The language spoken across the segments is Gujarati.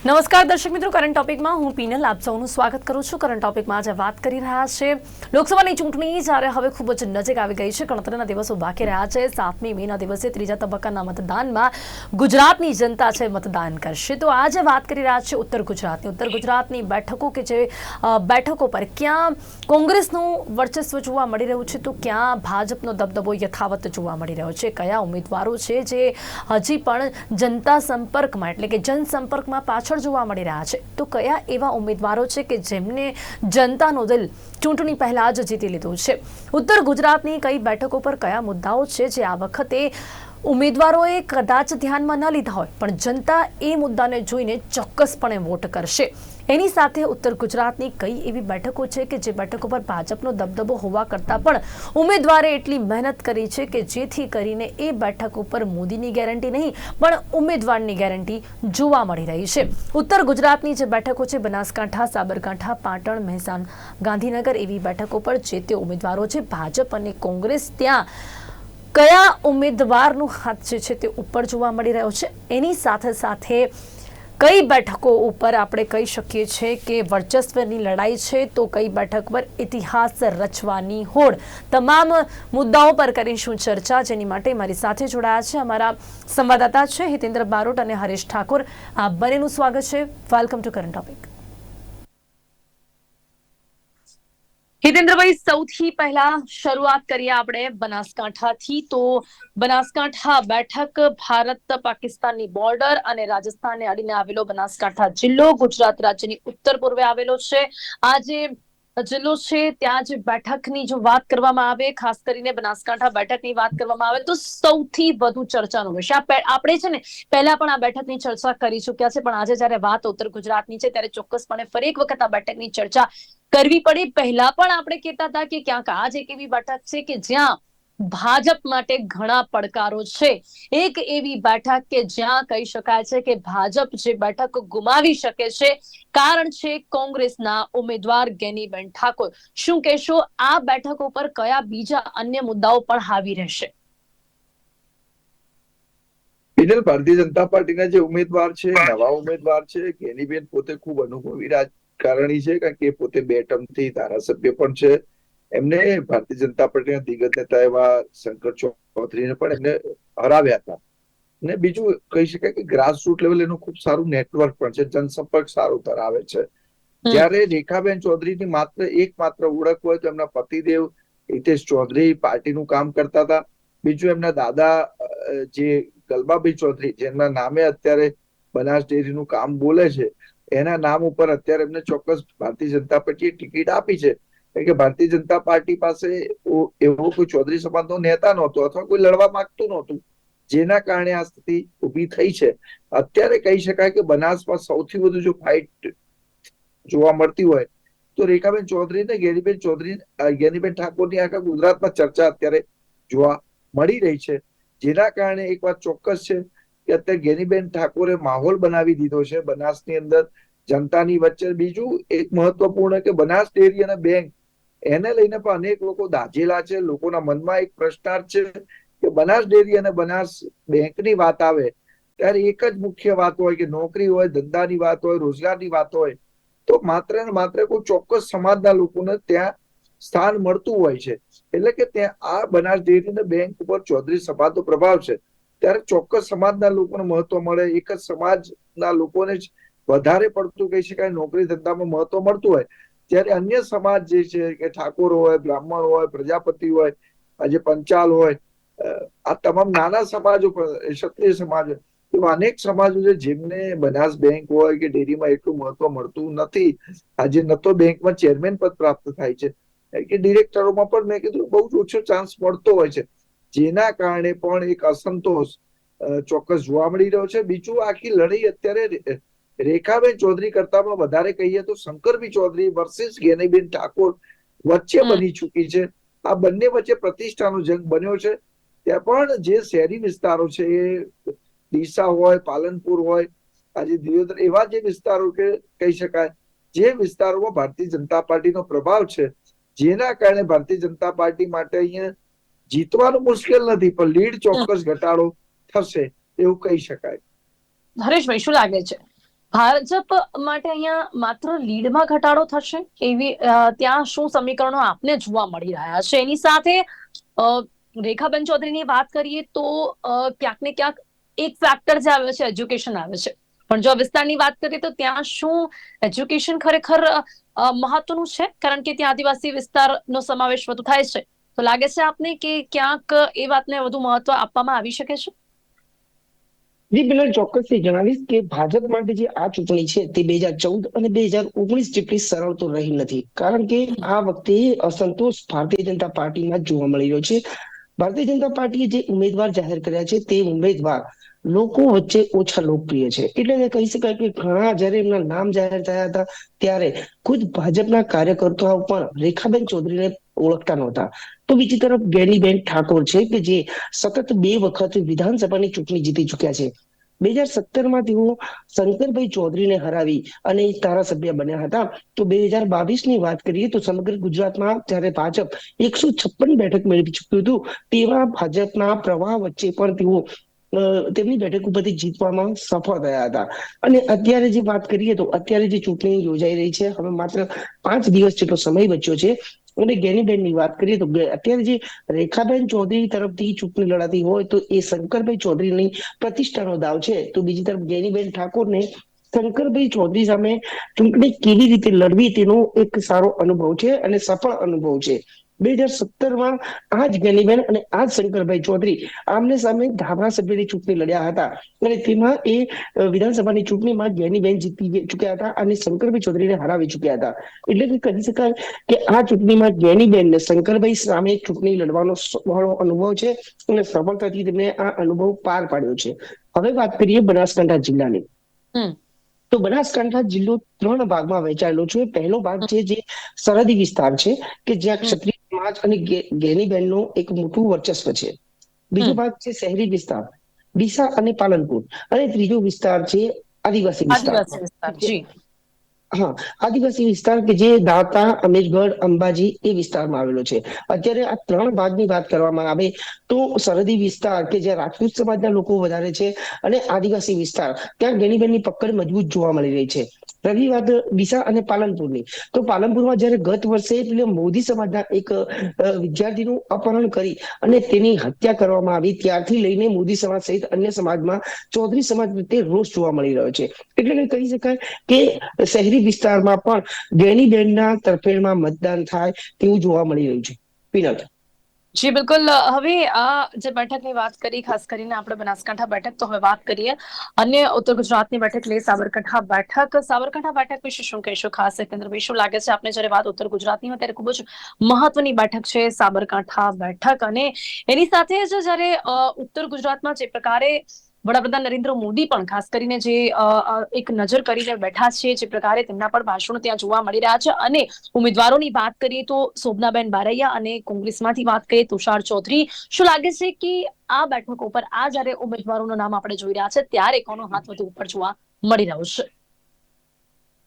નમસ્કાર, દર્શક મિત્રો. કરંટ ટોપિકમાં હું પીનલ આપ સૌનું સ્વાગત કરું છું. કરંટ ટોપિકમાં આજે વાત કરી રહ્યા છે. લોકસભાની ચૂંટણી જ્યારે હવે ખૂબ જ નજીક આવી ગઈ છે. ગણતરીના દિવસો બાકી રહ્યા છે. સાતમી મેના દિવસે ત્રીજા તબક્કાના મતદાનમાં ગુજરાતની જનતા છે મતદાન કરશે. તો આજે વાત કરી રહ્યા છે ઉત્તર ગુજરાતની. ઉત્તર ગુજરાતની બેઠકો કે જે બેઠકો પર ક્યાં કોંગ્રેસનું વર્ચસ્વ જોવા મળી રહ્યું છે? તો ક્યાં ભાજપનો દબદબો યથાવત જોવા મળી રહ્યો છે? કયા ઉમેદવારો છે જે હજી પણ જનતા સંપર્કમાં, એટલે કે જનસંપર્કમાં પાછળ જોવા મળી રહ્યા છે. તો કયા એવા ઉમેદવારો છે કે જેમને જનતાનો દિલ ચૂંટણી પહેલાં જ જીતી લીધું છે? ઉત્તર ગુજરાતની કઈ બેઠકો પર કયા મુદ્દાઓ છે જે આ વખતે ઉમેદવારોએ કદાચ ધ્યાનમાં ન લીધા હોય, પણ જનતા એ મુદ્દાને જોઈને ચોક્કસપણે વોટ કરશે. એની સાથે ઉત્તર ગુજરાતની કઈ એવી બેઠકો છે કે જે બેઠકો પર ભાજપનો દબદબો હોવા કરતાં પણ ઉમેદવારે એટલી મહેનત કરી છે કે જેથી કરીને એ બેઠક ઉપર મોદીની ગેરંટી નહીં, પણ ઉમેદવારની ગેરંટી જોવા મળી રહી છે. ઉત્તર ગુજરાતની જે બેઠકો છે, બનાસકાંઠા, સાબરકાંઠા, પાટણ, મહેસાણ, ગાંધીનગર એવી બેઠકો પર જે તે ઉમેદવારો છે, ભાજપ અને કોંગ્રેસ ત્યાં કયા ઉમેદવારનું હાથ જે છે તે ઉપર જોવા મળી રહ્યો છે. એની સાથે સાથે કઈ બેઠકો ઉપર આપણે કહી શકીએ છીએ કે વર્ચસ્વની લડાઈ છે તો કઈ બેઠક પર ઇતિહાસ રચવાની હોડ? તમામ મુદ્દાઓ પર કરીશું ચર્ચા? જેની માટે મારી સાથે જોડાયા છે અમારા સંવાદદાતા છે હિતેન્દ્ર બારોટ અને હરેશ ઠાકોર. આ બંનેનું સ્વાગત છે. વેલકમ ટુ કરંટ ટોપિક હિતેન્દ્રભાઈ, સૌથી પહેલા શરૂઆત કરીએ આપણે બનાસકાંઠાથી. તો બનાસકાંઠા બેઠક ભારત પાકિસ્તાનની બોર્ડર અને રાજસ્થાનને અડીને આવેલો બનાસકાંઠા જિલ્લો. ગુજરાત રાજ્યની ઉત્તર પૂર્વે આવેલો છે. આ જે જિલ્લો છે, ત્યાં જે બેઠકની જો વાત કરવામાં આવે, ખાસ કરીને બનાસકાંઠા બેઠકની વાત કરવામાં આવે, તો સૌથી વધુ ચર્ચાનો વિષય આપણે છે ને પહેલા પણ આ બેઠકની ચર્ચા કરી ચૂક્યા છે, પણ આજે જ્યારે વાત ઉત્તર ગુજરાતની છે, ત્યારે ચોક્કસપણે ફરી એક વખત આ બેઠકની ચર્ચા કરવી પડે. પહેલા પણ આપણે કહેતા હતા કે ક્યાંક આ જ એક એવી બેઠક છે કે જ્યાં ભાજપ માટે ઘણા પડકારો છે. એક એવી બેઠક કે જ્યાં કહી શકાય છે કે ભાજપ જે બેઠક ગુમાવી શકે છે, કારણ છે કોંગ્રેસના ઉમેદવાર ગેનીબેન ઠાકોર. શું કહેશો, આ બેઠક ઉપર કયા બીજા અન્ય મુદ્દાઓ પણ હાવી રહેશે? પિનલ ભારતીય જનતા પાર્ટીના જે ઉમેદવાર છે, નવા ઉમેદવાર છે, ગેનીબેન પોતે ખૂબ અનુભવી રાજકારણી છે, કારણ કે પોતે બે ટર્મથી ધારાસભ્ય પણ છે. એમને ભારતીય જનતા પાર્ટીના દિગ્ગજ નેતા એવા શંકર ચૌધરીને પણ એમને હરાવ્યા હતા. ને બીજું કહી શકાય કે ગ્રાસરૂટ લેવલ એનું ખૂબ સારું નેટવર્ક પણ છે. જનસંપર્ક સારું ધરાવે છે. જ્યારે રેખાબેન ચૌધરીની માત્ર એક માત્ર ઓળખ હોય તો એમના પતિદેવ હિતેશ ચૌધરી પાર્ટીનું કામ કરતા હતા. બીજું એમના દાદા જે ગલબાભાઈ ચૌધરી જેમના નામે અત્યારે બનાસ ડેરીનું કામ બોલે છે એના નામ ઉપર અત્યારે એમને ચોક્કસ ભારતીય જનતા પાર્ટીએ ટિકિટ આપી છે. કે ભારતીય જનતા પાર્ટી પાસે એવો કોઈ ચૌધરી સમાજનો નેતા નહોતો અથવા કોઈ લડવા માંગતું નહોતું, જેના કારણે આ સ્થિતિ ઊભી થઈ છે. અત્યારે કહી શકાય કે બનાસમાં સૌથી વધુ જો ફાઇટ જોવા મળતી હોય, તો રેખાબેન ચૌધરી ને ગેરીબેન ચૌધરી ગેનીબેન ઠાકોરની આખા ગુજરાતમાં ચર્ચા અત્યારે જોવા મળી રહી છે. જેના કારણે એક વાત ચોક્કસ છે કે અત્યારે ગેનીબેન ઠાકોરે માહોલ બનાવી દીધો છે. બનાસની અંદર જનતાની વચ્ચે બીજું એક મહત્વપૂર્ણ કે બનાસ ડેરી અને બેંક એને લઈને પણ અનેક લોકો દાઝેલા છે, લોકોના મનમાં એક પ્રશ્નાર્થ છે કે બનાસ ડેરી અને બનાસ બેંકની વાત આવે, ત્યારે એક જ મુખ્ય વાત હોય કે નોકરી હોય, ધંધાની વાત હોય, રોજગારની વાત હોય, તો માત્ર ને માત્ર કોઈ ચોક્કસ સમાજના લોકોને ત્યાં સ્થાન મળતું હોય છે. એટલે કે ત્યાં આ બનાસ ડેરી ને બેંક ઉપર ચૌધરી સમાજનો પ્રભાવ છે. ત્યારે ચોક્કસ સમાજના લોકોને મહત્વ મળે, એક જ સમાજના લોકોને જ વધારે પડતું કહી શકાય, નોકરી ધંધામાં મહત્વ મળતું હોય. ત્યારે અન્ય સમાજ જે છે, કે ઠાકોર હોય, બ્રાહ્મણ હોય, પ્રજાપતિ હોય, આજે પંચાલ હોય આ તમામ નાના સમાજો ક્ષત્રિય સમાજ, એવા અનેક સમાજો છે જેમને બનાસ બેંક હોય કે ડેરીમાં એટલું મહત્વ મળતું નથી. આજે ન તો બેંકમાં ચેરમેન પદ પ્રાપ્ત થાય છે. કે ડિરેક્ટરોમાં પણ મેં કીધું બહુ જ ઓછો ચાન્સ મળતો હોય છે. જેના કારણે પણ એક અસંતોષ ચોક્કસ જોવા મળી રહ્યો છે. બીજું આખી લડાઈ અત્યારે રેખાબેન ચૌધરી કરતામાં વધારે કહીએ તો શંકરબી ચૌધરી વર્સિસ ગેનીબેન ઠાકોર વચ્ચે બની ચૂકી છે. આ બંને વચ્ચે પ્રતિષ્ઠાનો જંગ બન્યો છે. ત્યાં પણ જે શહેરી વિસ્તારો છે એ ડીસા હોય પાલનપુર હોય આજે દિયોદર એવા જે વિસ્તારો કે કહી શકાય જે વિસ્તારોમાં ભારતીય જનતા પાર્ટીનો પ્રભાવ છે જેના કારણે ભારતીય જનતા પાર્ટી માટે અહીંયા જીતવાનું મુશ્કેલ નથી પણ લીડ ચોક્કસ ઘટાડો થશે એવું કહી શકાય. હરેશભાઈ શું લાગે છે? ભાજપ માટે અહીંયા માત્ર લીડમાં ઘટાડો થશે? એવી ત્યાં શું સમીકરણો આપને જોવા મળી રહ્યા છે? એની સાથે રેખાબેન ચૌધરીની વાત કરીએ તો ક્યાંક ને ક્યાંક એક ફેક્ટર જે આવે છે એજ્યુકેશન આવે છે. પણ જો વિસ્તારની વાત કરીએ તો ત્યાં શું એજ્યુકેશન ખરેખર મહત્વનું છે? કારણ કે ત્યાં આદિવાસી વિસ્તારનો સમાવેશ વધુ થાય છે. તો લાગે છે આપને કે ક્યાંક એ વાતને વધુ મહત્વ આપવામાં આવી શકે છે? જી બિલર ચોક્કસથી જણાવીશ કે ભાજપ માટે જે આ ચૂંટણી છે તે બે હજાર ચૌદ અને બે હજાર ઓગણીસ જેટલી સરળ તો રહી નથી. કારણ કે આ વખતે અસંતોષ ભારતીય જનતા પાર્ટીમાં જોવા મળી રહ્યો છે. ભારતીય જનતા પાર્ટીએ જે ઉમેદવાર જાહેર કર્યા છે તે ઉમેદવાર લોકો વચ્ચે ઓછા લોકપ્રિય છે. એટલે કહી શકાય કે ઘણા જયારે એમના નામ જાહેર થયા હતા ત્યારે ખુદ ભાજપના કાર્યકર્તાઓ પણ રેખાબેન ચૌધરીને ઓળખતા નહોતા. તો બીજી તરફ ગેનીબેન ઠાકોર છે કે જે સતત બે વખત વિધાનસભાની ચૂંટણી જીતી ચુક્યા છે. બે હજાર સત્તરમાં તેઓ શંકરભાઈ ચૌધરીને હરાવી અને ધારાસભ્ય બન્યા હતા. તો બે હજાર બાવીસની વાત કરીએ તો સમગ્ર ગુજરાતમાં જ્યારે ભાજપ એકસો છપ્પન બેઠક મેળવી ચૂક્યું હતું, તેવા ભાજપના પ્રવાહ વચ્ચે પણ તેઓ તેમની બેઠક ઉપરથી જીતવામાં સફળ થયા હતા. અને અત્યારે જે વાત કરીએ તો અત્યારે જે ચૂંટણી યોજાઈ રહી છે, હવે માત્ર પાંચ દિવસ જેટલો સમય બચ્યો છે અને ગેનીબેનની વાત કરીએ તો અત્યારે જે રેખાબેન ચૌધરી તરફથી ચૂંટણી લડાતી હોય તો એ શંકરભાઈ ચૌધરીની પ્રતિષ્ઠાનો દાવ છે. તો બીજી તરફ ગેનીબેન ઠાકોરને શંકરભાઈ ચૌધરી સામે ચૂંટણી કેવી રીતે લડવી તેનો એક સારો અનુભવ છે અને સફળ અનુભવ છે. બે હજાર સત્તરમાં આ જ ગેનીબેન અને આ જ શંકરભાઈ ચૌધરી આમને સામે ધારાસભ્યની ચૂંટણી લડ્યા હતા. અને તેમાં એ વિધાનસભાની ચૂંટણીમાં ગેનીબેન જીતી ચુક્યા હતા અને શંકરભાઈ ચૌધરીને હરાવી ચૂક્યા હતા. એટલે કે કહી શકાય કે આ ચૂંટણીમાં ગેનીબેન ને શંકરભાઈ સામે ચૂંટણી લડવાનો બહોળો અનુભવ છે અને સફળતાથી તેમને આ અનુભવ પાર પાડ્યો છે. હવે વાત કરીએ બનાસકાંઠા જિલ્લાની. તો બનાસકાંઠા જિલ્લો ત્રણ ભાગમાં વહેંચાયેલો છે. પહેલો ભાગ છે જે સરહદી વિસ્તાર છે કે જ્યાં ક્ષત્રિય સમાજ અને ગેની બહેનનો એક મોટું વર્ચસ્વ છે. બીજો ભાગ છે શહેરી વિસ્તાર ડીસા અને પાલનપુર. અને ત્રીજો વિસ્તાર છે આદિવાસી વિસ્તાર. હા, આદિવાસી વિસ્તાર કે જે દાંતા, અમીરગઢ, અંબાજી એ વિસ્તારમાં આવેલો છે. અત્યારે આ ત્રણ ભાગની વાત કરવામાં આવે તો સરહદી વિસ્તાર કે જ્યાં રાજપૂત સમાજના લોકો વધારે છે અને આદિવાસી વિસ્તાર, ત્યાં ગેનીબેનની પકડ મજબૂત જોવા મળી રહી છે. રહી ડીસા અને પાલનપુરની. તો પાલનપુરમાં જ્યારે ગત વર્ષે એટલે મોદી સમાજના એક વિદ્યાર્થીનું અપહરણ કરી અને તેની હત્યા કરવામાં આવી, ત્યારથી લઈને મોદી સમાજ સહિત અન્ય સમાજમાં ચૌધરી સમાજ પ્રત્યે રોષ જોવા મળી રહ્યો છે. એટલે કહી શકાય કે શહેરી વિસ્તારમાં પણ ગેનીબેનના તરફેણમાં મતદાન થાય તેવું જોવા મળી રહ્યું છે. પિનલ જી, બિલકુલ. હવે આ જે બેઠકની વાત કરી, ખાસ કરીને આપણે બનાસકાંઠા બેઠક, તો હવે વાત કરીએ અન્ય ઉત્તર ગુજરાતની બેઠક લઈ, સાબરકાંઠા બેઠક. સાબરકાંઠા બેઠક વિશે શું કહેશો? ખાસ કેન્દ્રભાઈ શું લાગે છે? આપણે જ્યારે વાત ઉત્તર ગુજરાતની હોય, ત્યારે ખૂબ જ મહત્વની બેઠક છે સાબરકાંઠા બેઠક. અને એની સાથે જ જ્યારે ઉત્તર ગુજરાતમાં જે પ્રકારે વડાપ્રધાન નરેન્દ્ર મોદી પણ, ખાસ કરીને જે એક નજર કરીને બેઠા છે, જે પ્રકારે તેમના પણ ભાષણો ત્યાં જોવા મળી રહ્યા છે. અને ઉમેદવારોની વાત કરીએ તો શોભનાબેન બારૈયા અને કોંગ્રેસમાંથી વાત કરીએ તુષાર ચૌધરી. શું લાગે છે કે આ બેઠકો પર, આ જ્યારે ઉમેદવારોનું નામ આપણે જોઈ રહ્યા છે, ત્યારે કોનો હાથ વધુ ઉપર જોવા મળી રહ્યો છે?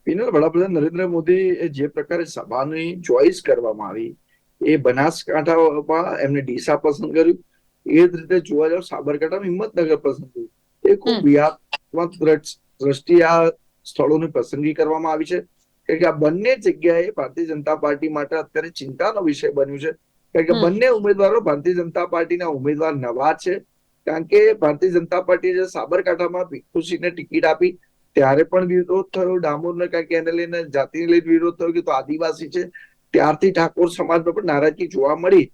પિનલ, વડાપ્રધાન નરેન્દ્ર મોદી જે પ્રકારે સભાની ચોઈસ કરવામાં આવી, એ બનાસકાંઠામાં એમને ડીસા પસંદ કર્યું. એ જ રીતે જોવા જાવ સાબરકાંઠા હિંમતનગર પસંદગી એ ખૂબ. વ્યાપક દ્રષ્ટ- આ સ્થળોની પસંદગી કરવામાં આવી છે. કારણ કે આ બંને જગ્યાએ ભારતીય જનતા પાર્ટી માટે અત્યારે ચિંતાનો વિષય બન્યું છે. કારણ કે બંને ઉમેદવારો ભારતીય જનતા પાર્ટીના ઉમેદવાર નવા છે. કારણ કે ભારતીય જનતા પાર્ટીએ જે સાબરકાંઠામાં ભીખુસિંહને ટિકિટ આપી ત્યારે પણ વિરોધ થયો. ડામોરને કારણ કે એને લઈને જાતિને લઈને વિરોધ થયો કે તો આદિવાસી છે. ત્યારથી ઠાકોર સમાજમાં પણ નારાજગી જોવા મળી.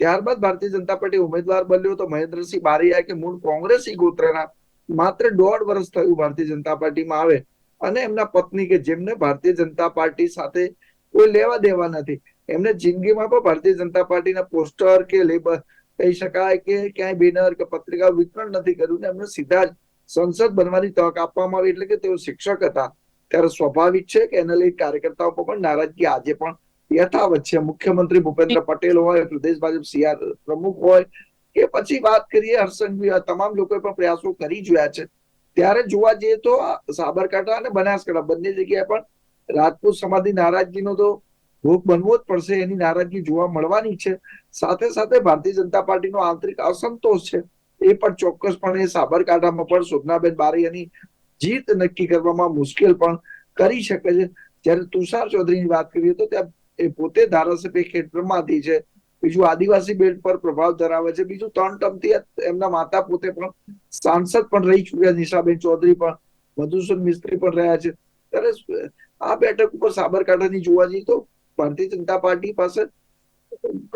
ત્યારબાદ ભારતીય જનતા પાર્ટી ઉમેદવાર બન્યો તો મહેન્દ્રસિંહ બારીયા કે મૂળ કોંગ્રેસી ગોત્રના માત્ર દોઢ વર્ષ થયું ભારતીય જનતા પાર્ટીમાં આવે. અને એમના પત્ની કે જેમને ભારતીય જનતા પાર્ટી સાથે કોઈ લેવા દેવા નથી. એમને જિંદગીમાં પણ ભારતીય જનતા પાર્ટીના પોસ્ટર કે લેબર કહી શકાય કે ક્યાંય બેનર કે પત્રિકા વિતરણ નથી કર્યું ને એમને સીધા જ સંસદ બનવાની તક આપવામાં આવી એટલે કે તેઓ શિક્ષક હતા. ત્યારે સ્વાભાવિક છે કે એને લઈ કાર્યકર્તાઓ પર પણ નારાજગી આજે પણ યથાવત છે. મુખ્યમંત્રી ભૂપેન્દ્ર પટેલ હોય પ્રદેશ ભાજપ સીઆર પ્રમુખ હોય કે પછી વાત કરીએ હર્ષંઘવી આ તમામ લોકોએ પણ પ્રયાસો કરી જોયા છે. ત્યારે જોવા જઈએ તો સાબરકાંઠા અને બનાસકાંઠા બંને જગ્યાએ પણ રાજપૂત સમાજની નારાજગીનો તો ભોગ બનવો જ પડશે. એની નારાજગી જોવા મળવાની છે. સાથે સાથે ભારતીય જનતા પાર્ટીનો આંતરિક અસંતોષ છે. એ પણ ચોક્કસપણે સાબરકાંઠામાં પણ શોભનાબેન બારૈયાની જીત નક્કી કરવામાં મુશ્કેલ પણ કરી શકે છે. જ્યારે તુષાર ચૌધરીની વાત કરીએ તો ત્યાં એ પોતે ધારાસભ્ય ક્ષેત્રમાંથી છે. બીજું આદિવાસી બેલ્ટ પર પ્રભાવ ધરાવે છે. બીજું ત્રણ ટર્મથી એમના માતા પોતે પણ સાંસદ પણ રહી ચુક્યા નિશાબેન ચૌધરી પણ મધુસૂદન મિસ્ત્રી પણ રહ્યા છે. ત્યારે આ બેઠક ઉપર સાબરકાંઠાની જોવા જઈએ તો ભારતીય જનતા પાર્ટી પાસે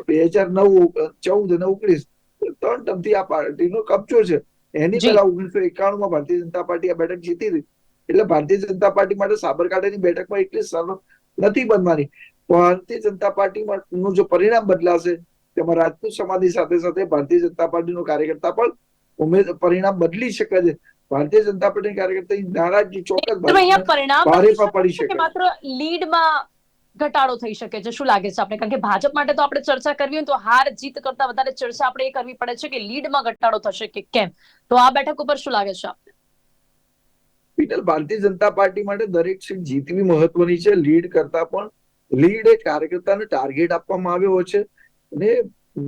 બે હજાર નવ ચૌદ અને ઓગણીસ ત્રણ ટર્મથી આ પાર્ટીનો કબજો છે. એની. પહેલા ઓગણીસો એકાણું માં ભારતીય જનતા પાર્ટી આ બેઠક જીતી હતી. એટલે ભારતીય જનતા પાર્ટી માટે સાબરકાંઠાની બેઠકમાં એટલી સરળ નથી બનવાની. ભારતીય જનતા પાર્ટીમાં નું જો પરિણામ બદલાશે તેમાં રાજપૂત સમાજની સાથે સાથે ભારતીય જનતા પાર્ટીનો કાર્યકર્તા પણ ઉમેદ પરિણામ બદલી શકે છે. ભારતીય જનતા પાર્ટી કાર્યકર્તા નારાજગી ચોક્કસ ભારે પડી શકે શકે. માત્ર લીડમાં ઘટાડો થઈ શકે છે? શું લાગે છે આપણે કારણ કે ભાજપ માટે તો આપણે ચર્ચા કરવી હોય તો હાર જીત કરતા વધારે ચર્ચા આપણે એ કરવી પડે છે કે લીડમાં ઘટાડો થશે કે કેમ? તો આ બેઠક ઉપર શું લાગે છે આપને? પીટલ ભારતીય જનતા પાર્ટી માટે દરેક સીટ જીતવી મહત્વની છે. લીડ કરતા પણ લીડ એ કાર્યકર્તાને ટાર્ગેટ આપવામાં આવ્યો છે. અને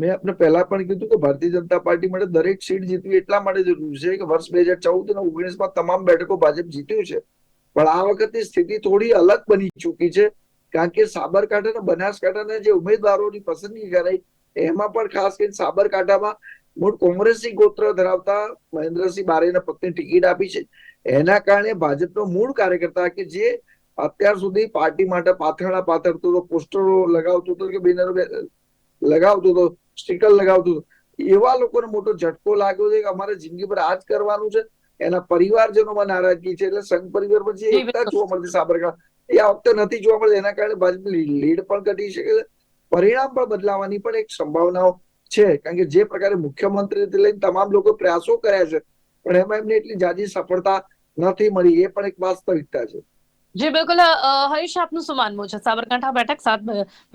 મેં આપણે પહેલા પણ કીધું કે ભારતીય જનતા પાર્ટી માટે દરેક સીટ જીતવી એટલા માટે જરૂરી છે કે વર્ષ બે હજાર ચૌદ અને ઓગણીસમાં તમામ બેઠકો ભાજપ જીત્યું છે. પણ આ વખતની સ્થિતિ થોડી અલગ બની ચૂકી છે. કારણ કે સાબરકાંઠા અને બનાસકાંઠાના જે ઉમેદવારોની પસંદગી કરાઈ, એમાં પણ ખાસ કરીને સાબરકાંઠામાં મૂળ કોંગ્રેસી ગોત્ર ધરાવતા મહેન્દ્રસિંહ બારેના પત્ની ટિકિટ આપી છે. એના કારણે ભાજપનો મૂળ કાર્યકર્તા કે જે અત્યાર સુધી પાર્ટી માટે પાથરણા પાથરતો હતો પોસ્ટરો લગાવતો હતો કે બેનરો લગાવતો હતો, સ્ટીકર લગાવતો હતો. એવા લોકોને મોટો ઝટકો લાગ્યો છે કે અમારે જિંદગી પર આ જ કરવાનું છે. એના પરિવારજનોમાં નારાજગી છે. એટલે સંઘ પરિવાર પછી એકતા જોવા મળતી સાબરકાંઠા. એ આ વખતે નથી જોવા મળતી એના કારણે ભાજપની લીડ પણ ઘટી શકે છે. પરિણામ પણ બદલાવાની પણ એક સંભાવનાઓ છે. કારણ કે જે પ્રકારે મુખ્યમંત્રી લઈને તમામ લોકો પ્રયાસો કર્યા છે, પણ એમાં એમને એટલી જાજી સફળતા નથી મળી. એ પણ એક વાસ્તવિકતા છે. જી, બિલકુલ હરીશ, આપનું શું માનવું છે? સાબરકાંઠા બેઠક સાત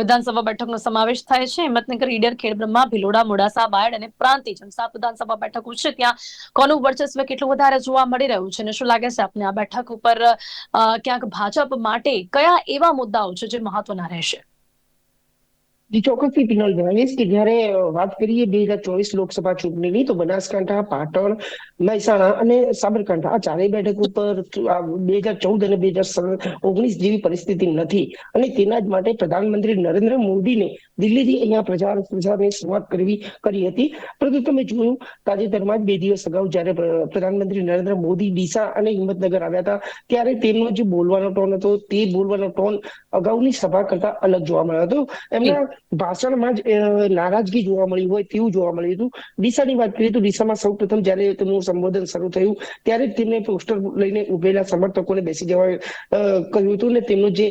વિધાનસભા બેઠકનો સમાવેશ થાય છે. હિંમતનગર, ઈડર, ખેડબ્રહ્મા, ભિલોડા, મોડાસા, બાયડ અને પ્રાંતિજ જેમ સાત વિધાનસભા બેઠકો છે, ત્યાં કોનું વર્ચસ્વ કેટલું વધારે જોવા મળી રહ્યું છે અને શું લાગે છે આપને આ બેઠક ઉપર ક્યાંક ભાજપ માટે કયા એવા મુદ્દાઓ છે જે મહત્વના રહેશે? ચોક્કસથી પિનલ જણાવીશ કે જયારે વાત કરીએ બે હજાર ચોવીસ લોકસભા ચૂંટણીની, તો બનાસકાંઠા, પાટણ, મહેસાણા અને સાબરકાંઠા, આ ચારેય બેઠક ઉપર બે હજાર ચૌદ અને બે હજાર ઓગણીસ જેવી પરિસ્થિતિ નથી. અને તેના જ માટે પ્રધાનમંત્રી નરેન્દ્ર મોદીને દિલ્હીથી અહીંયા પ્રચાર, પ્રચારની શરૂઆત કરવી, કરી હતી. પરંતુ તમે જોયું, તાજેતરમાં જ બે દિવસ અગાઉ જયારે પ્રધાનમંત્રી નરેન્દ્ર મોદી ડીસા અને હિંમતનગર આવ્યા હતા, ત્યારે તેમનો જે બોલવાનો ટોન હતો, તે બોલવાનો ટોન અગાઉની સભા કરતા અલગ જોવા મળ્યો હતો. એમના ભાષણમાં જ નારાજગી જોવા મળી હોય તેવું જોવા મળ્યું હતું. ડીસાની વાત કરીએ તો ડીસામાં સૌ પ્રથમ જયારે તેમનું સંબોધન શરૂ થયું, ત્યારે તેમને પોસ્ટર લઈને ઉભેલા સમર્થકોને બેસી જવા કહ્યું હતું ને તેમનો જે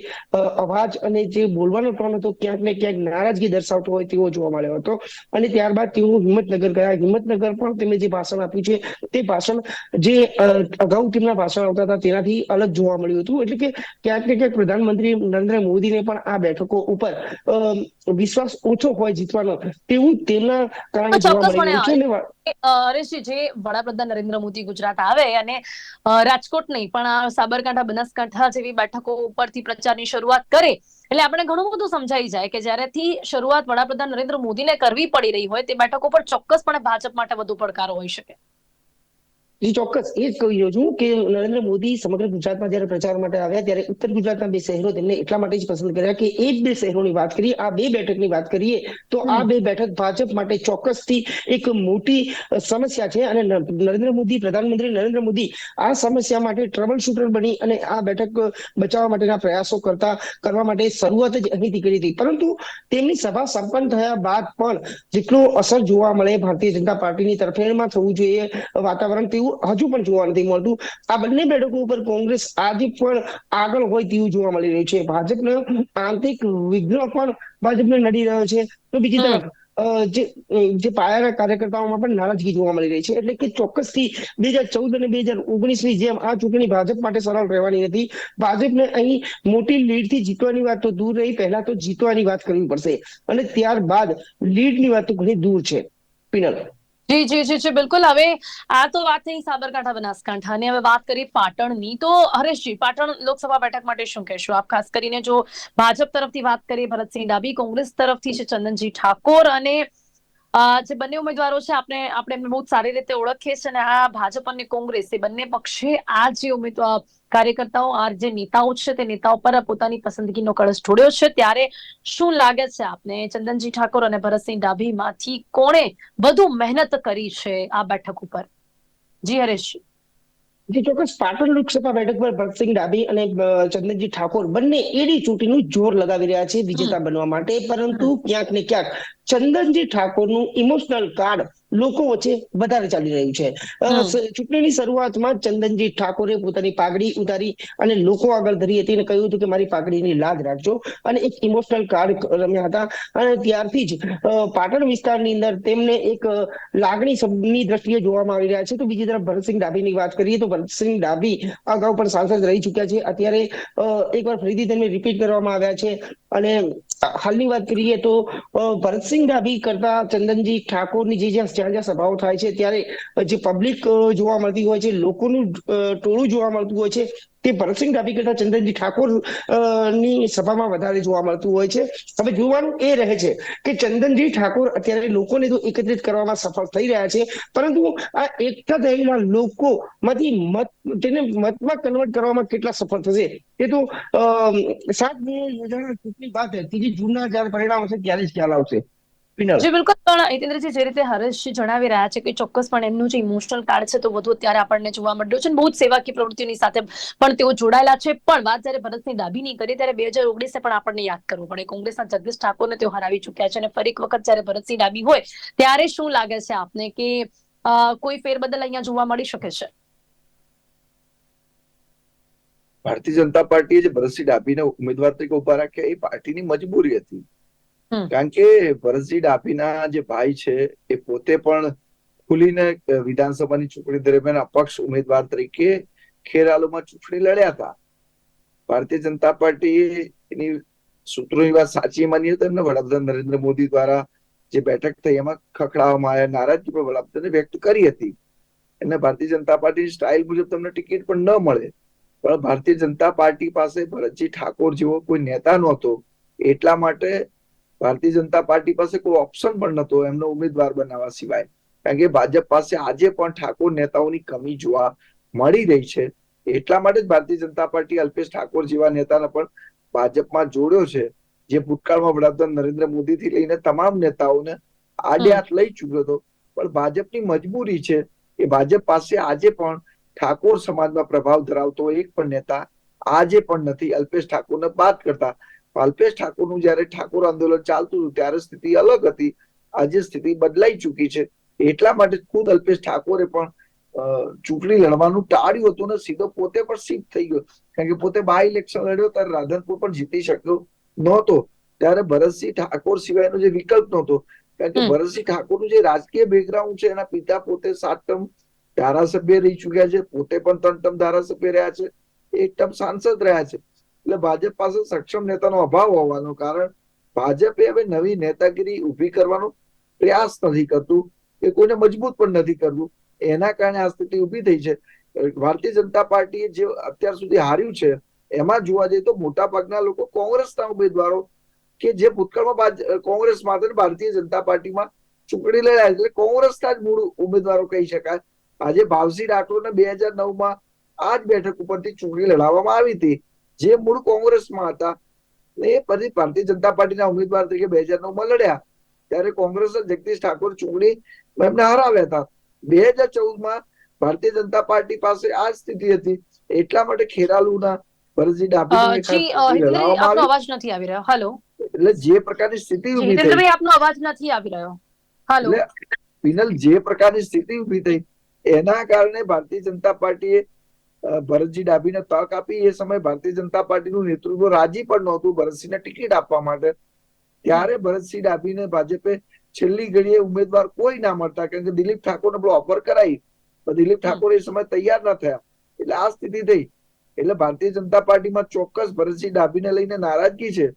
અવાજ અને જે બોલવાનો ટોન હતો, ક્યાંક ને ક્યાંક નારાજગી દર્શાવતો હોય તેવો જોવા મળ્યો હતો. અને ત્યારબાદ તેઓ હિંમતનગર ગયા. હિંમતનગર પણ તેમણે જે ભાષણ આપ્યું છે, તે ભાષણ જે અગાઉ તેમના ભાષણ આવતા હતા તેનાથી અલગ જોવા મળ્યું હતું. એટલે કે ક્યાંક ને ક્યાંક પ્રધાનમંત્રી નરેન્દ્ર મોદીને પણ આ બેઠકો ઉપર વિશ્વાસ ઓછો હોય જીતવાનો. તેવું તેમના કારણે જોવા મળે છે હરેશજી જે વડાપ્રધાન નરેન્દ્ર મોદી ગુજરાત આવે અને રાજકોટ નહીં પણ સાબરકાંઠા બનાસકાંઠા જેવી બેઠકો ઉપરથી પ્રચારની શરૂઆત કરે એટલે આપણે ઘણું બધું સમજાઈ જાય કે જ્યારેથી શરૂઆત વડાપ્રધાન નરેન્દ્ર મોદીને કરવી પડી રહી હોય તે બેઠકો પર ચોક્કસપણે ભાજપ માટે વધુ પડકારો હોઈ શકે. જી ચોક્કસ એ જ કહી રહ્યો છું કે નરેન્દ્ર મોદી સમગ્ર ગુજરાતમાં જયારે પ્રચાર માટે આવ્યા ત્યારે ઉત્તર ગુજરાતના બે શહેરો તેમને એટલા માટે જ પસંદ કર્યા કે એ જ બે શહેરોની વાત કરીએ આ બે બેઠકની વાત કરીએ તો આ બે બેઠક ભાજપ માટે ચોક્કસથી એક મોટી સમસ્યા છે અને નરેન્દ્ર મોદી પ્રધાનમંત્રી નરેન્દ્ર મોદી આ સમસ્યા માટે ટ્રબલ શૂટર બની અને આ બેઠક બચાવવા માટેના પ્રયાસો કરતા કરવા માટે શરૂઆત જ અહીંથી કરી હતી. પરંતુ તેમની સભા સંપન્ન થયા બાદ પણ જેટલું અસર જોવા મળે ભારતીય જનતા પાર્ટીની તરફેણમાં થવું જોઈએ વાતાવરણ તેવું હજુ પણ જોવા નથી મળતું. આ બંને બેઠકો ઉપર કોંગ્રેસ આજે પણ આગળ હોય તેવું જોવા મળી રહ્યું છે. ભાજપનો આંતરિક વિગ્રહ પણ ભાજપને નડી રહ્યો છે. તો બીજી તરફ જે જે પાયાના કાર્યકર્તાઓમાં પણ નારાજગી જોવા મળી રહી છે. એટલે કે ચોક્કસથી બે હજાર ચૌદ અને બે હજાર ઓગણીસની જેમ આ ચૂંટણી ભાજપ માટે સરળ રહેવાની નથી ભાજપને અહીં મોટી લીડથી જીતવાની વાત તો દૂર રહી. પહેલા તો જીતવાની વાત કરવી પડશે. અને ત્યારબાદ લીડની વાત તો ઘણી દૂર છે. પિનલ. જી જી જી જી, બિલકુલ. હવે આ તો વાત થઈ સાબરકાંઠા બનાસકાંઠા અને હવે વાત કરીએ પાટણની. તો હરેશજી, પાટણ લોકસભા બેઠક માટે શું કહેશો આપ? ખાસ કરીને જો ભાજપ તરફથી વાત કરીએ ભરતસિંહ ડાબી, કોંગ્રેસ તરફથી છે ચંદનજી ઠાકોર અને જે બંને ઉમેદવારો છે, આપણે આપણે બહુ સારી રીતે ઓળખીએ છીએ અને આ ભાજપ અને કોંગ્રેસ, એ બંને પક્ષે આ જે ઉમેદવાર કાર્યકર્તાઓ આર જે નેતાઓ છે તે નેતાઓ પર પોતાની પસંદગીનો કળશ ઢોળ્યો છે. ત્યારે શું લાગે છે આપને ચંદનજી ઠાકોર અને ભરતસિંહ ડાભીમાંથી કોણે વધુ મહેનત કરી છે આ બેઠક ઉપર? જી હરેશ. જે ચોક્કસ. પાટણ લોકસભા બેઠક પર ભરતસિંહ ડાભી અને ચંદનજી ઠાકોર બંને એડી ચૂંટીનું જોર લગાવી રહ્યા છે વિજેતા બનવા માટે. પરંતુ ક્યાંક ને ક્યાંક ચંદનજી ઠાકોરનું ઇમોશનલ કાર્ડ લોકો વચ્ચે વધારે ચાલી રહ્યું છે. ચૂંટણીની શરૂઆતમાં ચંદનજી ઠાકોરે પોતાની પાઘડી ઉતારી અને લોકો આગળ ધરી હતી અને કહ્યું હતું કે મારી પાઘડીની લાજ રાખજો. અને એક ઇમોશનલ કાર્ડ રમ્યા હતા. અને ત્યારથી જ પાટણ વિસ્તારની અંદર તેમને એક લાગણી દ્રષ્ટિએ જોવામાં આવી રહ્યા છે. તો બીજી તરફ ભરતસિંહ ડાભીની વાત કરીએ તો ભરતસિંહ ડાભી અગાઉ પણ સાંસદ રહી ચુક્યા છે. અત્યારે એકવાર ફરીથી તેમને રિપીટ કરવામાં આવ્યા છે. અને હાલની વાત કરીએ તો ભરતસિંહ ડાભી કરતા ચંદનજી ઠાકોરની જે જ્યાં જ્યાં જ્યાં સભાઓ થાય છે, ત્યારે જે પબ્લિક જોવા મળતી હોય છે, લોકોનું ટોળું જોવા મળતું હોય છે તે ભરતસિંહ ડાભી કરતા ચંદનજી ઠાકોરની સભામાં વધારે જોવા મળતું હોય છે. હવે જોવાનું એ રહે છે કે ચંદનજી ઠાકોર અત્યારે લોકોને તો એકત્રિત કરવામાં સફળ થઈ રહ્યા છે. પરંતુ આ એકઠા થયેલા લોકો માંથી મત, તેને મતમાં કન્વર્ટ કરવામાં કેટલા સફળ થશે? એ તો સાત મે યોજાનાર ચૂંટણી બાદ ત્રીજી જૂનના જ્યારે પરિણામ હશે ત્યારે જ ખ્યાલ આવશે. જી બિલકુલ. પણ હિતેન્દ્રજી જે રીતે હરેશજી જણાવી રહ્યા છે કે ચોક્કસપણે એમનું જે ઇમોશનલ કાર્ડ છે તો વધુ અત્યારે આપણને જોવા મળ્યું છે બહુ જ સેવાકીય પ્રવૃત્તિઓની સાથે પણ તેઓ જોડાયેલા છે. પણ વાત જ્યારે ભરતની ડાભીની કરી ત્યારે બે હજાર ઓગણીસે પણ આપણને યાદ કરવું પડે. કોંગ્રેસના જગદીશ ઠાકોરને તેઓ હરાવી ચૂક્યા છે અને ફરી એક વખત જ્યારે ભરતસિંહ ડાબી હોય ત્યારે શું લાગે છે આપને કે કોઈ ફેરબદલ અહીંયા જોવા મળી શકે છે? ભારતીય જનતા પાર્ટીએ જે ભરતસિંહ ડાભીને ઉમેદવાર તરીકે ઊભા રાખ્યા એ પાર્ટીની મજબૂરી હતી. કારણ કે ભરતજી ડાભીના જે ભાઈ છે, એ પોતે પણ ખુલીને વિધાનસભાની ચૂંટણી દરમિયાન અપક્ષ ઉમેદવાર તરીકે ખેરાલુમાં ચૂંટણી લડ્યા હતા. ભારતીય જનતા પાર્ટી એની સૂત્રોની વાત સાચી માનીએ તો એમને વડાપ્રધાન નરેન્દ્ર મોદી દ્વારા જે બેઠક થઈ એમાં ખખડાવવામાં આવ્યા, નારાજગી પણ વડાપ્રધાને વ્યક્ત કરી હતી. અને ભારતીય જનતા પાર્ટી સ્ટાઇલ મુજબ તમને ટિકિટ પણ ન મળે. પણ ભારતીય જનતા પાર્ટી પાસે ભરતજી ઠાકોર જેવો કોઈ નેતા નહોતો. એટલા માટે ભારતીય જનતા પાર્ટી પાસે કોઈ ઓપ્શન પણ નતો એમનો ઉમેદવાર બનાવવા સિવાય. કારણ કે ભાજપ પાસે આજે પણ ઠાકોર નેતાઓની કમી જોવા મળી રહી છે. એટલા માટે જ ભારતીય જનતા પાર્ટી અલ્પેશ ઠાકોર જેવા નેતાને પણ ભાજપમાં જોડ્યો છે. જે ભૂતકાળમાં વડાપ્રધાન નરેન્દ્ર મોદીથી લઈને તમામ નેતાઓને આડે હાથ લઈ ચૂક્યો હતો. પણ ભાજપની મજબૂરી છે કે ભાજપ પાસે આજે પણ ઠાકોર સમાજમાં પ્રભાવ ધરાવતો એક પણ નેતા આજે પણ નથી. અલ્પેશ ઠાકોરને બાદ કરતા અલ્પેશ ઠાકોરનું જ્યારે ઠાકોર આંદોલન ચાલતું હતું ત્યારે સ્થિતિ અલગ હતી. આજે સ્થિતિ બદલાઈ ચૂકી છે. એટલા માટે ખુદ અલ્પેશ ઠાકોરે પણ ચૂંટણી લડવાનું ટાળ્યું હતું ને સીધો પોતે પણ શિફ્ટ થઈ ગયો. કારણ કે પોતે બાય ઇલેક્શન લડ્યો ત્યારે રાધનપુર પણ જીતી શક્યો નહોતો. ત્યારે ભરતસિંહ ઠાકોર સિવાયનો જે વિકલ્પ નહોતો. કારણ કે. ભરતસિંહ ઠાકોરનું જે રાજકીય બેકગ્રાઉન્ડ છે એના પિતા પોતે સાત ટર્મ ધારાસભ્ય રહી ચુક્યા છે પોતે પણ ત્રણ ટર્મ ધારાસભ્ય રહ્યા છે. એક ટર્મ સાંસદ રહ્યા છે. એટલે ભાજપ પાસે સક્ષમ નેતાનો અભાવ હોવાનું કારણ ભાજપે હવે નવી નેતાગીરી ઊભી કરવાનો પ્રયાસ નથી કરતું કે કોઈને મજબૂત પણ નથી કરવું. એના કારણે આ સ્થિતિ ઊભી થઈ છે. ભારતીય જનતા પાર્ટીએ જે અત્યાર સુધી હાર્યું છે, એમાં જોવા જઈએ તો મોટા ભાગના લોકો કોંગ્રેસના ઉમેદવારો કે જે ભૂતકાળમાં કોંગ્રેસ માત્ર ભારતીય જનતા પાર્ટીમાં ચૂંટણી લડ્યા એટલે કોંગ્રેસના જ મૂળ ઉમેદવારો કહી શકાય. આજે ભાવસિંહ રાઠોડને બે હજાર નવમાં આ જ બેઠક ઉપરથી ચૂંટણી લડાવવામાં આવી હતી. જે મૂળ કોંગ્રેસમાં હતા એ પછી ભારતીય જનતા પાર્ટીના ઉમેદવાર તરીકે બે હજાર નવમાં લડ્યા. ત્યારે કોંગ્રેસ જગદીશ ઠાકોર ચૂંટણી એમને હરાવ્યા હતા. બે હજાર ચૌદમાં ભારતીય જનતા પાર્ટી પાસે આ સ્થિતિ હતી. એટલા માટે ખેરાલુના ભરતસિંહ અ, ડાભીની એક જી અ, ચૂંટણી હિતેન્દ્રજી લડાવવામાં આપનો અવાજ નથી આવી રહ્યો. હેલો એટલે જે પ્રકારની સ્થિતિ જી, ઊભી થઈ. આપનો અવાજ નથી આવી રહ્યો. હેલો પિનલ જે પ્રકારની સ્થિતિ ઊભી થઈ એના કારણે ભારતીય જનતા પાર્ટીએ ભરતજી ડાભીને તક આપી. એ સમયે ભારતીય જનતા પાર્ટીનું નેતૃત્વ રાજી પણ નહોતું ભરતસિંહને ટિકિટ આપવા માટે. ત્યારે ભરતસિંહ ડાભીને ભાજપે છેલ્લી ઘડીએ ઉમેદવાર કોઈ ના મળતા. કારણ કે દિલીપ ઠાકોરને પેલો ઓફર કરાઈ. પણ દિલીપ ઠાકોર એ સમય તૈયાર ના થયા. એટલે આ સ્થિતિ થઈ. એટલે ભારતીય જનતા પાર્ટીમાં ચોક્કસ ભરતસિંહ ડાભીને લઈને નારાજગી છે.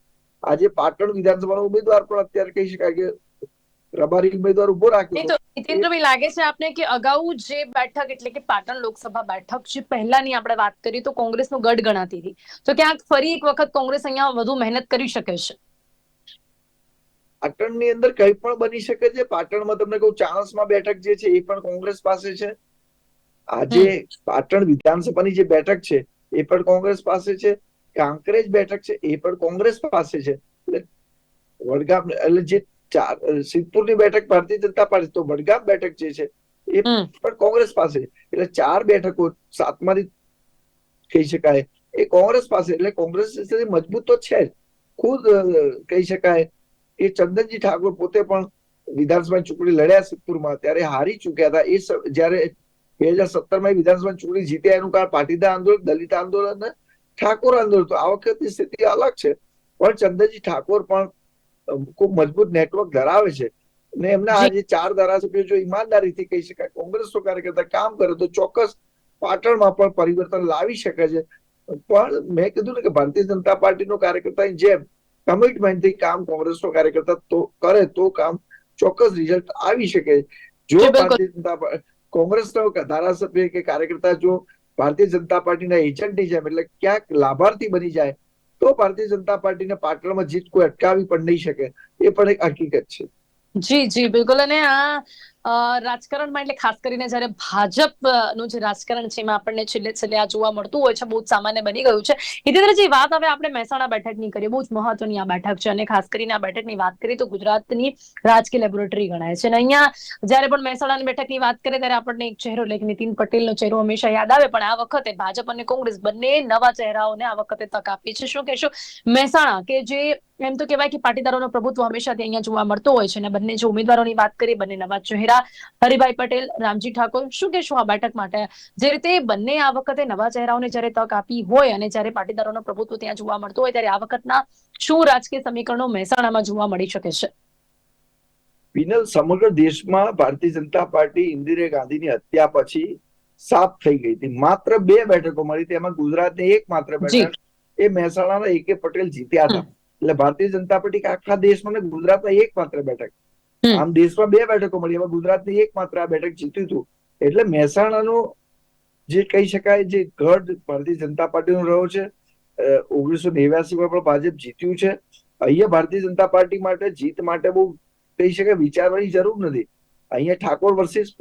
આજે પાટણ વિધાનસભાનો ઉમેદવાર પણ અત્યારે કહી શકાય કે રબારી ઉમેદવાર ઊભો રાખ્યો હિતેન્દ્રભાઈ લાગે છે આપને કે અગાઉ જે બેઠક એટલે કે પાટણ લોકસભા બેઠક જે પહેલાની આપણે વાત કરી તો કોંગ્રેસનો ગઢ ગણાતી હતી. તો ક્યાંક ફરી એક વખત કોંગ્રેસ અહીંયા વધુ મહેનત કરી શકે છે. પાટણની અંદર કંઈ પણ બની શકે છે? પાટણમાં તમને કહું ચાણસમાં બેઠક જે છે એ પણ કોંગ્રેસ પાસે છે. આજે પાટણ વિધાનસભાની જે બેઠક છે એ પણ કોંગ્રેસ પાસે છે. કાંકરેજ બેઠક છે એ પણ કોંગ્રેસ પાસે છે. એટલે વડગામ એટલે જે ચાર સિદ્ધપુરની બેઠક ભારતીય જનતા પાર્ટી તો વડગામ બેઠક જે છે એ પણ કોંગ્રેસ પાસે. એટલે ચાર બેઠકો સાતમાંથી કહી શકાય. એ કોંગ્રેસ પાસે. એટલે કોંગ્રેસ મજબૂત તો છે જ. ખુદ કહી શકાય એ ચંદનજી ઠાકોર પોતે પણ વિધાનસભા ચૂંટણી લડ્યા સિદ્ધપુરમાં. ત્યારે હારી ચૂક્યા હતા. એ જયારે બે હજાર સત્તરમાં વિધાનસભા ચૂંટણી જીત્યા એનું કારણ પાટીદાર આંદોલન દલિત આંદોલન અને ઠાકોર આંદોલન. તો આ વખતની સ્થિતિ અલગ છે. પણ ચંદનજી ઠાકોર પણ ખૂબ મજબૂત નેટવર્ક ધરાવે છે. ને એમના આ જે ચાર ધારાસભ્યો જો ઈમાનદારીથી કહી શકાય કોંગ્રેસનો કાર્યકર્તા કામ કરે તો ચોક્કસ પાટણમાં પણ પરિવર્તન લાવી શકે છે. પણ મેં કીધું ને કે ભારતીય જનતા પાર્ટીનો કાર્યકર્તા જેમ કમિટમેન્ટથી કામ કોંગ્રેસનો કાર્યકર્તા તો કરે તો કામ ચોક્કસ રિઝલ્ટ આવી શકે. જો ભારતીય જનતા કોંગ્રેસનો ધારાસભ્ય કે કાર્યકર્તા જો ભારતીય જનતા પાર્ટીના એજન્ટની જેમ એટલે ક્યાંક લાભાર્થી બની જાય તો ભારતીય જનતા પાર્ટીને પાટણમાં જીત કોઈ અટકાવી પણ નહીં શકે. એ પણ એક હકીકત છે. જી જી, બિલકુલ. અને આ રાજકારણમાં એટલે ખાસ કરીને જ્યારે ભાજપનું જે રાજકારણ છે એમાં આપણને છેલ્લે છેલ્લે આ જોવા મળતું હોય છે, બહુ સામાન્ય બની ગયું છે. હિતેન્દ્રજી, વાત હવે આપણે મહેસાણા બેઠકની કરીએ, બહુ જ મહત્વની આ બેઠક છે અને ખાસ કરીને આ બેઠકની વાત કરીએ તો ગુજરાતની રાજકીય લેબોરેટરી ગણાય છે. અને અહીંયા જ્યારે પણ મહેસાણાની બેઠકની વાત કરીએ ત્યારે આપણને એક ચહેરો એટલે નીતિન પટેલનો ચહેરો હંમેશા યાદ આવે, પણ આ વખતે ભાજપ અને કોંગ્રેસ બંને નવા ચહેરાઓને આ વખતે તક આપી છે. શું કહેશો? મહેસાણા કે જે એમ તો કહેવાય કે પાટીદારોનો પ્રભુત્વ હંમેશા અહીંયા જોવા મળતો હોય છે અને બંને જે ઉમેદવારોની વાત કરીએ, બંને નવા ચહેરા હરિભાઈ પટેલ રામજી ઠાકોર શું કહેશો આ બેઠક માટે. જે રીતે બંને આ વખતે નવા ચહેરાઓને જ્યારે તક આપી હોય અને જ્યારે પાટીદારોનો પ્રભુત્વ ત્યાં જોવા મળતું હોય ત્યારે આ વખતના શું રાજકીય સમીકરણો મહેસાણામાં જોવા મળી શકે છે? પિનલ સમગ્ર દેશમાં ભારતીય જનતા પાર્ટી ઇન્દિરા ગાંધીની હત્યા પછી સાફ થઈ ગઈ હતી. માત્ર બે બેઠકો મળી તેમાં ગુજરાતની એક માત્ર બેઠક એ મહેસાણાના એકે પટેલ જીત્યા હતા. એટલે ભારતીય જનતા પાર્ટી આખા દેશમાં ને ગુજરાતમાં એક માત્ર બેઠક. આમ દેશમાં બે બેઠકો મળી. એમાં ગુજરાતની એક માત્ર આ બેઠક જીત્યું હતું એટલે મહેસાણાનું જે કહી શકાય જે ગઢ ભારતીય જનતા પાર્ટીનો રહ્યો છે ઓગણીસો નેવ્યાસીમાં પણ ભાજપ જીત્યું છે. અહીંયા ભારતીય જનતા પાર્ટી માટે, જીત માટે બહુ કહી શકાય વિચારવાની જરૂર નથી. અહીંયા ઠાકોર વર્સિસ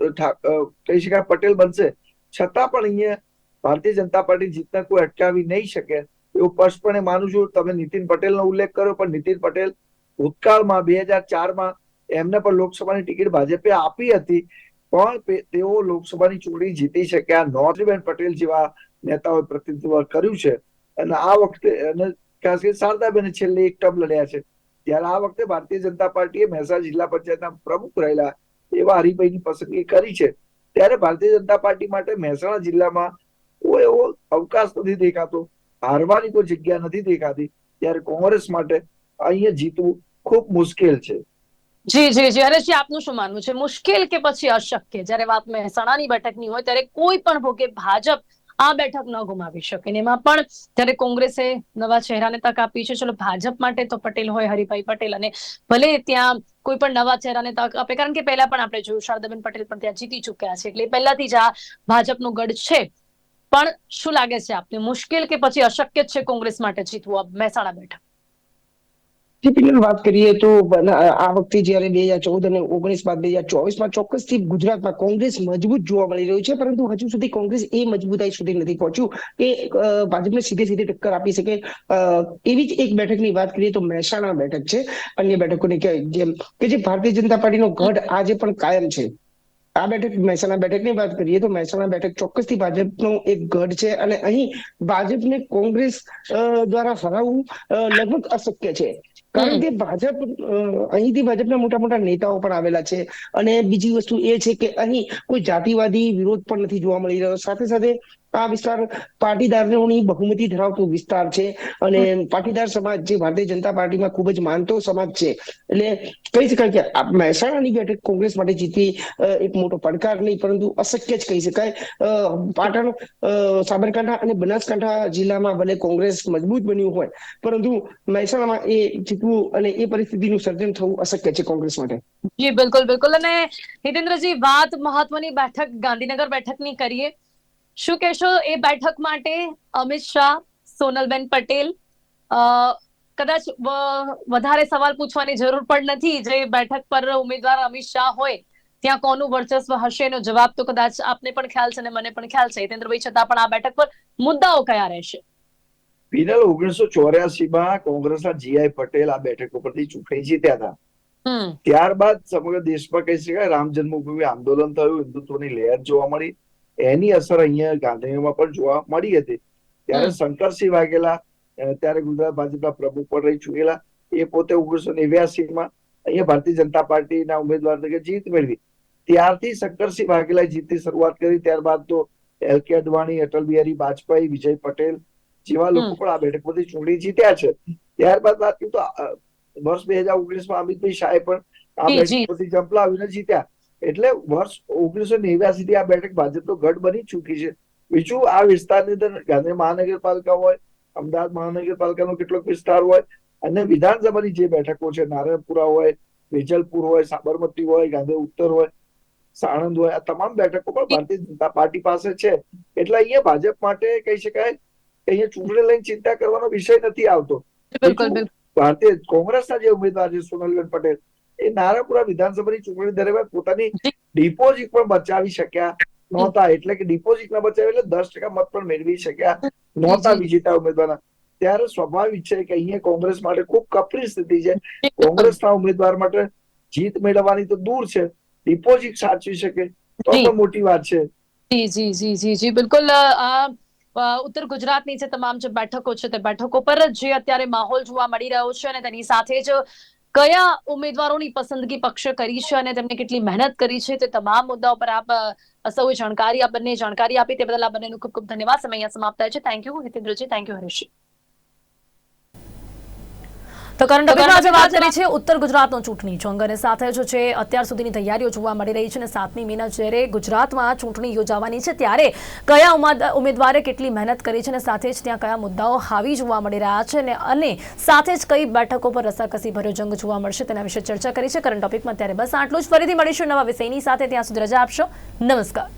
કહી શકાય પટેલ બનશે. છતાં પણ અહીંયા ભારતીય જનતા પાર્ટી જીતને કોઈ અટકાવી નહીં શકે. એવું સ્પષ્ટપણે માનું છું. તમે નીતિન પટેલનો ઉલ્લેખ કર્યો, પણ નીતિન પટેલ ભૂતકાળમાં, બે હજાર ચારમાં એમને પણ લોકસભાની ટિકિટ ભાજપે આપી હતી. પણ તેઓ લોકસભાની ચૂંટણી જીતી શક્યા નોર્થબેન પટેલ જેવા નેતાઓએ પ્રતિનિધિત્વ કર્યું છે. અને આ વખતે, અને ખાસ કરી શારદાબેને છેલ્લે એક ટર્મ લડ્યા છે. ત્યારે આ વખતે ભારતીય જનતા પાર્ટીએ મહેસાણા જિલ્લા પંચાયતના પ્રમુખ રહેલા એવા હરિભાઈની પસંદગી કરી છે. ત્યારે ભારતીય જનતા પાર્ટી માટે મહેસાણા જિલ્લામાં કોઈ એવો અવકાશ નથી દેખાતો. હારવાની કોઈ જગ્યા નથી દેખાતી. ત્યારે કોંગ્રેસ માટે અહીંયા જીતવું ખૂબ મુશ્કેલ છે. જી જી જી. હરેશજી આપનું શું માનવું છે? મુશ્કેલ કે પછી અશક્ય? જ્યારે વાત મહેસાણાની બેઠકની હોય, ત્યારે કોઈ પણ ભોગે ભાજપ આ બેઠક ન ગુમાવી શકે. ને એમાં પણ ત્યારે કોંગ્રેસે નવા ચહેરાને તક આપી છે, ચલો, ભાજપ માટે તો પટેલ હોય, હરિભાઈ પટેલ અને ભલે ત્યાં કોઈ પણ નવા ચહેરાને તક આપે. કારણ કે પહેલા પણ આપણે જોયું, શારદાબેન પટેલ પણ ત્યાં જીતી ચુક્યા છે. એટલે પહેલાથી જ આ ભાજપનો ગઢ છે. પણ શું લાગે છે આપને? મુશ્કેલ કે પછી અશક્ય છે કોંગ્રેસ માટે જીતવું મહેસાણા બેઠક? જે વાત કરીએ તો આ વખતે જયારે બે હજાર ચૌદ અને ઓગણીસ બાદ બે હજાર ચોવીસમાં ચોક્કસથી ગુજરાતમાં કોંગ્રેસ મજબૂત જોવા મળી રહ્યું છે, પરંતુ હજુ સુધી કોંગ્રેસ એ મજબૂતાઈ સુધી નથી પહોંચ્યું કે ભાજપને સીધે સીધી ટક્કર આપી શકે. એવી જ એક બેઠકની વાત કરીએ તો મહેસાણા બેઠક છે. અન્ય બેઠકોની જેમ કે જે ભારતીય જનતા પાર્ટીનો ગઢ આજે પણ કાયમ છે. આ બેઠક મહેસાણા બેઠકની વાત કરીએ તો મહેસાણા બેઠક ચોક્કસથી ભાજપનો એક ગઢ છે અને અહીં ભાજપને કોંગ્રેસ દ્વારા હરાવવું લગભગ અશક્ય છે. કારણ કે ભાજપ અહીંથી ભાજપના મોટા મોટા નેતાઓ પણ આવેલા છે અને બીજી વસ્તુ એ છે કે અહીં કોઈ જાતિવાદી વિરોધ પણ નથી જોવા મળી રહ્યો. સાથે સાથે આ વિસ્તાર પાટીદારોની બહુમતી ધરાવતો વિસ્તાર છે અને પાટીદાર સમાજ જે ભારતીય જનતા પાર્ટીમાં ખૂબ જ માનતો સમાજ છે. એટલે કહી શકાય કે મહેસાણાની બેઠક કોંગ્રેસ માટે જીતવી એક મોટો પડકાર નહીં પરંતુ અશક્ય જ કહી શકાય. પાટણ સાબરકાંઠા અને બનાસકાંઠા જિલ્લામાં ભલે કોંગ્રેસ મજબૂત બન્યું હોય પરંતુ મહેસાણામાં એ જીતવું અને એ પરિસ્થિતિનું સર્જન થવું અશક્ય છે કોંગ્રેસ માટે. જી બિલકુલ બિલકુલ. અને હિતેન્દ્રજી વાત મહત્વની બેઠક ગાંધીનગર બેઠકની કરીએ. શું કહેશો એ બેઠક માટે અમિત શાહ સોનલબેન પટેલ? કદાચ વધારે સવાલ પૂછવાની જરૂર પણ નથી જે બેઠક પર ઉમેદવાર અમિત શાહ હોય ત્યાં કોનું વર્ચસ્વ હશે એનો જવાબ તો કદાચ આપને પણ ખ્યાલ છે અને મને પણ ખ્યાલ છે. હિતેન્દ્રભાઈ છતાં પણ આ બેઠક પર મુદ્દાઓ કયા રહેશે? પિનલ ઓગણીસો ચોર્યાસી માં કોંગ્રેસના જીઆઈ પટેલ આ બેઠક ઉપરથી ચૂંટણી જીત્યા હતા. ત્યારબાદ સમગ્ર દેશમાં કહી શકાય રામ જન્મભૂમિ આંદોલન થયું હિન્દુત્વની લહેર જોવા મળી. એની અસર અહીંયા ગાંધીનગરમાં પણ જોવા મળી હતી. ત્યારે. શંકરસિંહ વાઘેલા ત્યારે ગુજરાત ભાજપના પ્રમુખ પણ રહી ચૂકેલા. એ પોતે ઓગણીસો નેવ્યાસી માં અહીંયા ભારતીય જનતા પાર્ટીના ઉમેદવાર તરીકે જીત મેળવી. ત્યારથી શંકરસિંહ વાઘેલાએ જીતની શરૂઆત કરી. ત્યારબાદ તો એલ કે અડવાણી અટલ બિહારી વાજપેયી વિજય પટેલ જેવા લોકો પણ આ બેઠક પરથી ચૂંટણી જીત્યા છે. ત્યારબાદ વાત કરું તો વર્ષ બે હજાર ઓગણીસ ઓગણીસમાં અમિતભાઈ શાહે પણ આ. બેઠક પરથી જંપલાવીને જીત્યા. એટલે વર્ષ ઓગણીસો નેવ્યાસી થી આ બેઠક ભાજપનો ગઢ બની ચૂકી છે. બીજું આ વિસ્તારની અંદર ગાંધી મહાનગરપાલિકા હોય અમદાવાદ મહાનગરપાલિકાનો કેટલોક વિસ્તાર હોય અને વિધાનસભાની જે બેઠકો છે નારાયણપુરા હોય વેજલપુર હોય સાબરમતી હોય ગાંધી ઉત્તર હોય સાણંદ હોય આ તમામ બેઠકો પણ ભારતીય જનતા પાર્ટી પાસે છે. એટલે અહીંયા ભાજપ માટે કહી શકાય કે અહીંયા ચૂંટણી લઈને ચિંતા કરવાનો વિષય નથી આવતો. ભારતીય કોંગ્રેસના જે ઉમેદવાર છે સોનલબેન પટેલ એ નારાયણપુરા વિધાનસભાની ચૂંટણી દરમિયાન પોતાની ડિપોઝિટ પણ બચાવી શક્યા. નહોતા એટલે કે ડિપોઝિટ ના બચાવી એટલે દસ ટકા મત પણ મેળવી શક્યા. નહોતા વિજેતા ઉમેદવારના. ત્યારે સ્વાભાવિક છે કે અહીંયા કોંગ્રેસ માટે ખૂબ કપરી સ્થિતિ છે. કોંગ્રેસના ઉમેદવાર માટે જીત મેળવવાની તો દૂર છે. ડિપોઝિટ સાચવી શકે તો પણ મોટી વાત છે. જી જી જી જી જી બિલકુલ આ ઉત્તર ગુજરાતની જે તમામ જે બેઠકો છે તે બેઠકો પર જે અત્યારે માહોલ જોવા મળી રહ્યો છે અને તેની સાથે જ કયા ઉમેદવારોની પસંદગી પક્ષે કરી છે અને તેમને કેટલી મહેનત કરી છે તે તમામ મુદ્દાઓ પર આપ સૌ જાણકારી, આ બંને જાણકારી આપી તે બદલ આ બંનેનું ખૂબ ખૂબ ધન્યવાદ. સમય સમાપ્ત થાય છે. થેન્ક યુ હિતેન્દ્રજી. થેન્ક યુ હરીશજી. તો કરંટ અફેરમાં આજે વાત કરી છે ઉત્તર ગુજરાતનો ચૂંટણી. જંગ અને સાથે જો છે અત્યાર સુધીની તૈયારીઓ જોવા મળી રહી છે અને સાતમી મેના જ્યારે ગુજરાતમાં ચૂંટણી યોજાવાની છે ત્યારે કયા ઉમાદ- ઉમેદવારે કેટલી મહેનત કરી છે અને સાથે જ ત્યાં કયા મુદ્દાઓ હાવી જોવા મળી રહ્યા છે અને અને સાથે જ કઈ બેઠકો પર રસાકસી ભર્યો જંગ જોવા મળશે તેના વિશે ચર્ચા કરી છે કરંટ ટોપિકમાં. ત્યારે બસ આટલું જ. ફરીથી મળીશું નવા વિષયની સાથે. ત્યાં સુધી રજા આપશો. નમસ્કાર.